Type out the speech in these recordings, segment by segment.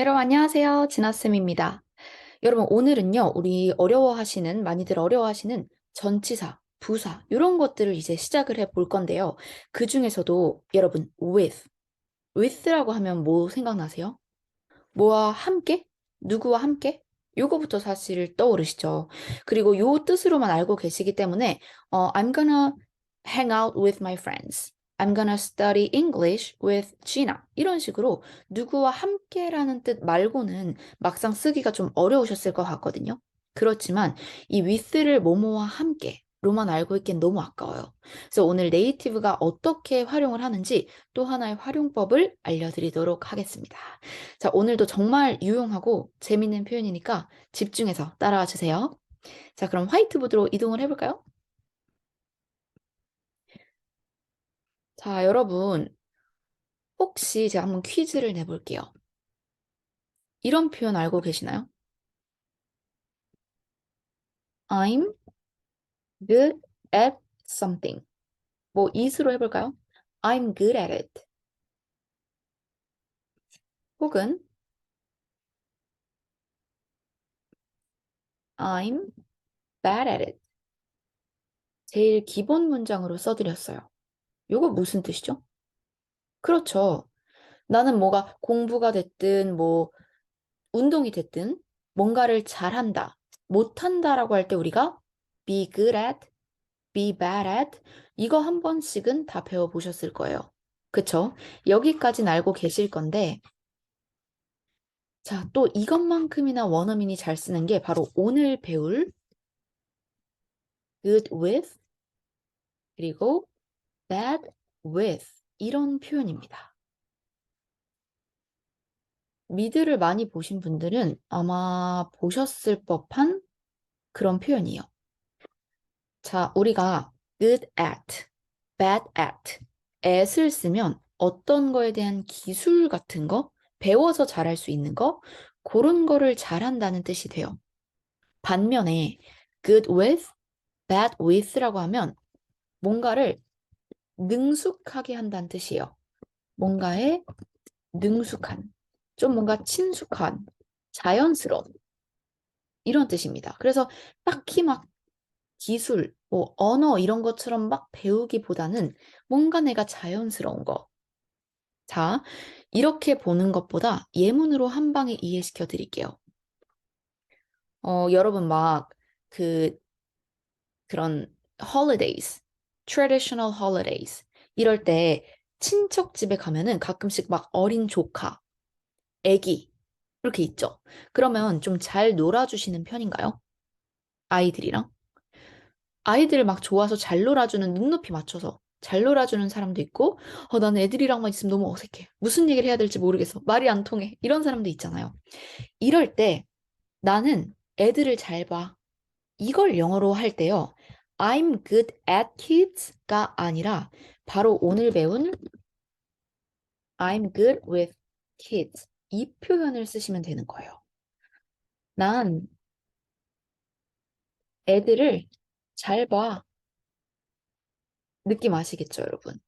여러분 안녕하세요. 진아쌤입니다. 여러분 오늘은요. 우리 어려워하시는 많이들 어려워하시는 전치사, 부사 이런 것들을 이제 시작을 해 볼 건데요. 그 중에서도 여러분 with, with라고 하면 뭐 생각나세요? 뭐와 함께? 누구와 함께? 요거부터 사실 떠오르시죠. 그리고 요 뜻으로만 알고 계시기 때문에 어, I'm gonna hang out with my friends. I'm gonna study English with Gina. 이런 식으로 누구와 함께라는 뜻 말고는 막상 쓰기가 좀 어려우셨을 것 같거든요. 그렇지만 이 with를 뭐뭐와 함께 로만 알고 있기엔 너무 아까워요. 그래서 오늘 네이티브가 어떻게 활용을 하는지 또 하나의 활용법을 알려드리도록 하겠습니다. 자, 오늘도 정말 유용하고 재밌는 표현이니까 집중해서 따라와 주세요. 자, 그럼 화이트보드로 이동을 해볼까요? 자, 여러분. 혹시 제가 한번 퀴즈를 내볼게요. 이런 표현 알고 계시나요? I'm good at something. 뭐 it으로 해볼까요? I'm good at it. 혹은 I'm bad at it. 제일 기본 문장으로 써드렸어요. 요거 무슨 뜻이죠? 그렇죠. 나는 뭐가 공부가 됐든 뭐 운동이 됐든 뭔가를 잘한다, 못한다라고 할 때 우리가 be good at, be bad at 이거 한 번씩은 다 배워보셨을 거예요. 그쵸? 여기까지는 알고 계실 건데 자, 또 이것만큼이나 원어민이 잘 쓰는 게 바로 오늘 배울 good with 그리고 bad with 이런 표현입니다. 미드를 많이 보신 분들은 아마 보셨을 법한 그런 표현이에요. 자, 우리가 good at, bad at, at을 쓰면 어떤 거에 대한 기술 같은 거, 배워서 잘할 수 있는 거, 그런 거를 잘한다는 뜻이 돼요. 반면에 good with, bad with라고 하면 뭔가를 능숙하게 한다는 뜻이에요. 뭔가에 능숙한, 좀 뭔가 친숙한, 자연스러운 이런 뜻입니다. 그래서 딱히 막 기술, 뭐 언어 이런 것처럼 막 배우기보다는 뭔가 내가 자연스러운 거. 자, 이렇게 보는 것보다 예문으로 한 방에 이해시켜 드릴게요. 어, 여러분 막 그 그런 holidays, traditional holidays 이럴 때 친척 집에 가면은 가끔씩 막 어린 조카, 애기 이렇게 있죠. 그러면 좀 잘 놀아주시는 편인가요? 아이들이랑? 아이들 막 좋아서 잘 놀아주는 눈높이 맞춰서 잘 놀아주는 사람도 있고, 어, 나는 애들이랑만 있으면 너무 어색해. 무슨 얘기를 해야 될지 모르겠어. 말이 안 통해. 이런 사람도 있잖아요. 이럴 때 나는 애들을 잘 봐. 이걸 영어로 할 때요. I'm good at kids가 아니라 바로 오늘 배운 I'm good with kids 이 표현을 쓰시면 되는 거예요. 난 애들을 잘 봐. 느낌 아시겠죠, 여러분?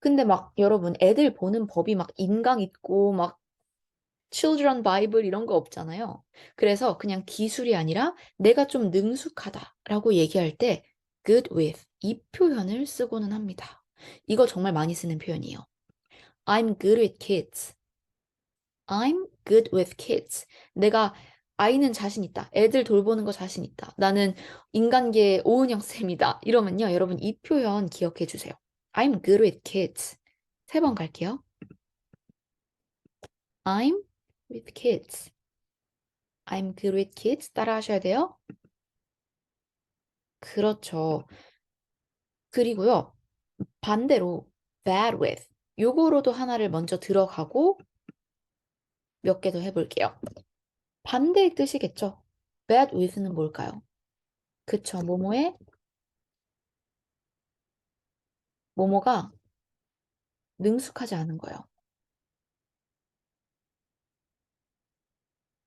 근데 막 여러분 애들 보는 법이 막 인강 있고 막 children bible 이런 거 없잖아요. 그래서 그냥 기술이 아니라 내가 좀 능숙하다라고 얘기할 때 good with 이 표현을 쓰고는 합니다. 이거 정말 많이 쓰는 표현이에요. I'm good with kids. I'm good with kids. 내가 아이는 자신 있다. 애들 돌보는 거 자신 있다. 나는 인간계 오은영 쌤이다. 이러면요, 여러분 이 표현 기억해 주세요. I'm good with kids. 세 번 갈게요. I'm with kids. I'm good with kids. 따라 하셔야 돼요. 그렇죠. 그리고요, 반대로 bad with. 요거로도 하나를 먼저 들어가고 몇 개 더 해볼게요. 반대의 뜻이겠죠. bad with는 뭘까요? 그쵸. 뭐뭐에 뭐뭐가 능숙하지 않은 거예요.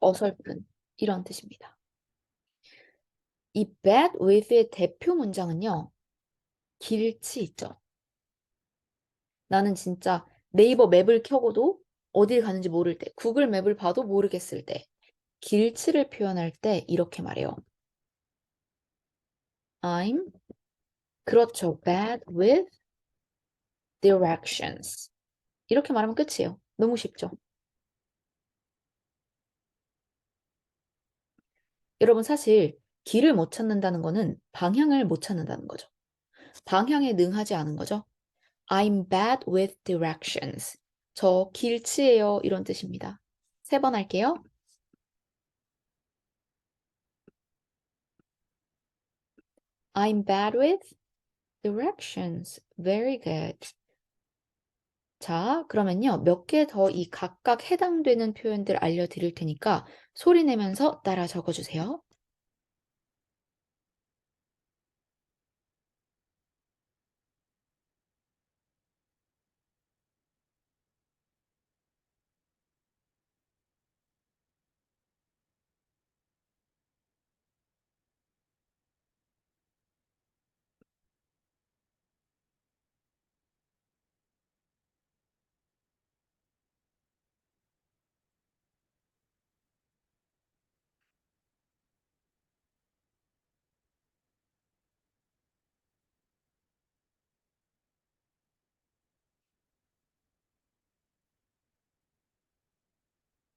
어설픈 이런 뜻입니다. 이 bad with의 대표 문장은요. 길치 있죠. 나는 진짜 네이버 맵을 켜고도 어딜 가는지 모를 때, 구글 맵을 봐도 모르겠을 때, 길치를 표현할 때 이렇게 말해요. I'm 그렇죠. bad with directions. 이렇게 말하면 끝이에요. 너무 쉽죠? 여러분 사실 길을 못 찾는다는 거는 방향을 못 찾는다는 거죠. 방향에 능하지 않은 거죠. I'm bad with directions. 저 길치예요. 이런 뜻입니다. 세 번 할게요. I'm bad with directions. Very good. 자, 그러면요. 몇 개 더 이 각각 해당되는 표현들 알려드릴 테니까 소리 내면서 따라 적어주세요.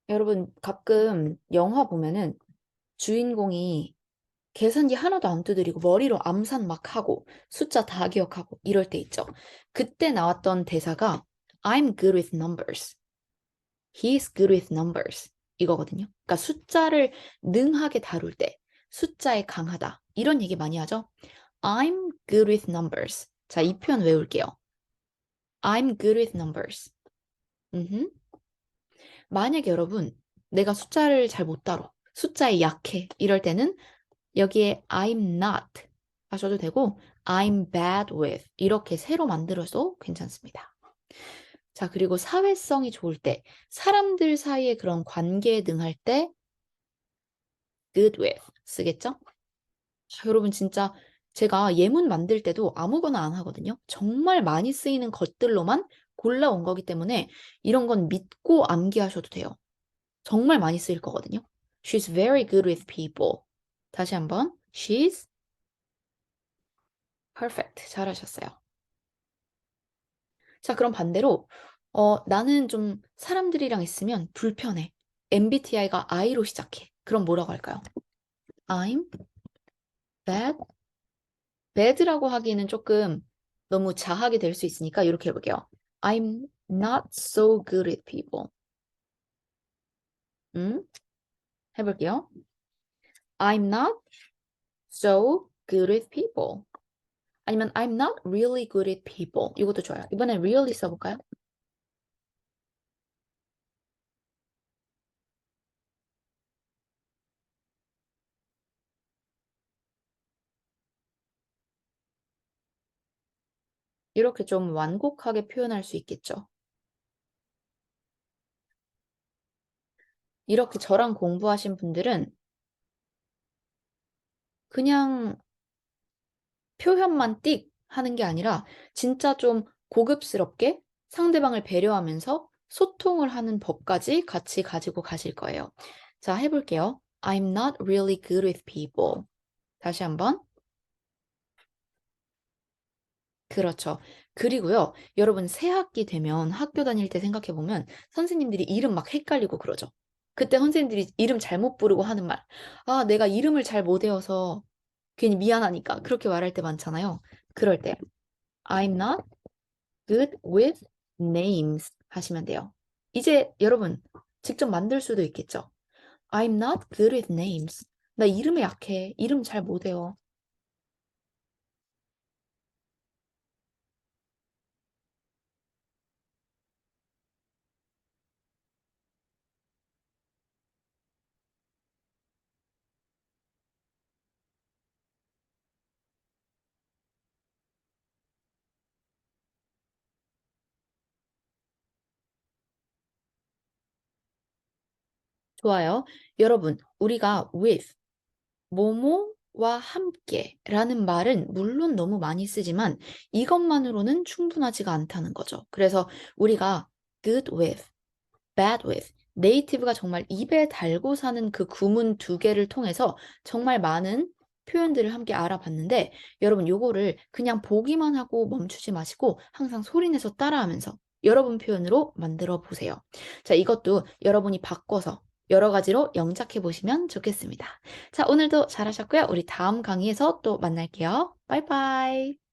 여러분, 가끔 영화 보면은 주인공이 계산기 하나도 안 두드리고 머리로 암산 막 하고 숫자 다 기억하고 이럴 때 있죠. 그때 나왔던 대사가 I'm good with numbers. He's good with numbers. 이거거든요. 그러니까 숫자를 능하게 다룰 때 숫자에 강하다. 이런 얘기 많이 하죠. I'm good with numbers. 자, 이 표현 외울게요. I'm good with numbers. 음흠. 만약에 여러분 내가 숫자를 잘 못 다뤄. 숫자에 약해. 이럴 때는 여기에 I'm not 하셔도 되고 I'm bad with 이렇게 새로 만들어서 괜찮습니다. 자, 그리고 사회성이 좋을 때 사람들 사이에 그런 관계에 능할 때 good with 쓰겠죠? 자, 여러분 진짜 제가 예문 만들 때도 아무거나 안 하거든요. 정말 많이 쓰이는 것들로만 골라온 거기 때문에 이런 건 믿고 암기하셔도 돼요. 정말 많이 쓰일 거거든요. She's very good with people. 다시 한번. She's perfect. 잘하셨어요. 자, 그럼 반대로 어, 나는 좀 사람들이랑 있으면 불편해. MBTI가 I로 시작해. 그럼 뭐라고 할까요? I'm bad. bad라고 하기에는 조금 너무 자하게 될 수 있으니까 이렇게 해볼게요. I'm not so good with people. 음? 해볼게요. I'm not so good with people. 아니면 I'm not really good with people. 이것도 좋아요. 이번엔 really 써볼까요? 이렇게 좀 완곡하게 표현할 수 있겠죠. 이렇게 저랑 공부하신 분들은 그냥 표현만 띡 하는 게 아니라 진짜 좀 고급스럽게 상대방을 배려하면서 소통을 하는 법까지 같이 가지고 가실 거예요. 자, 해볼게요. I'm not really good with people. 다시 한번. 그렇죠. 그리고요, 여러분 새 학기 되면 학교 다닐 때 생각해 보면 선생님들이 이름 막 헷갈리고 그러죠. 그때 선생님들이 이름 잘못 부르고 하는 말. 아, 내가 이름을 잘 못 외워서 괜히 미안하니까 그렇게 말할 때 많잖아요. 그럴 때 I'm not good with names 하시면 돼요. 이제 여러분 직접 만들 수도 있겠죠. I'm not good with names. 나 이름에 약해. 이름 잘 못 외워. 좋아요. 여러분, 우리가 with, 뭐뭐와 함께 라는 말은 물론 너무 많이 쓰지만 이것만으로는 충분하지가 않다는 거죠. 그래서 우리가 good with, bad with. 네이티브가 정말 입에 달고 사는 그 구문 두 개를 통해서 정말 많은 표현들을 함께 알아봤는데 여러분 요거를 그냥 보기만 하고 멈추지 마시고 항상 소리내서 따라하면서 여러분 표현으로 만들어 보세요. 자, 이것도 여러분이 바꿔서 여러 가지로 영작해 보시면 좋겠습니다. 자, 오늘도 잘하셨고요. 우리 다음 강의에서 또 만날게요. 바이바이.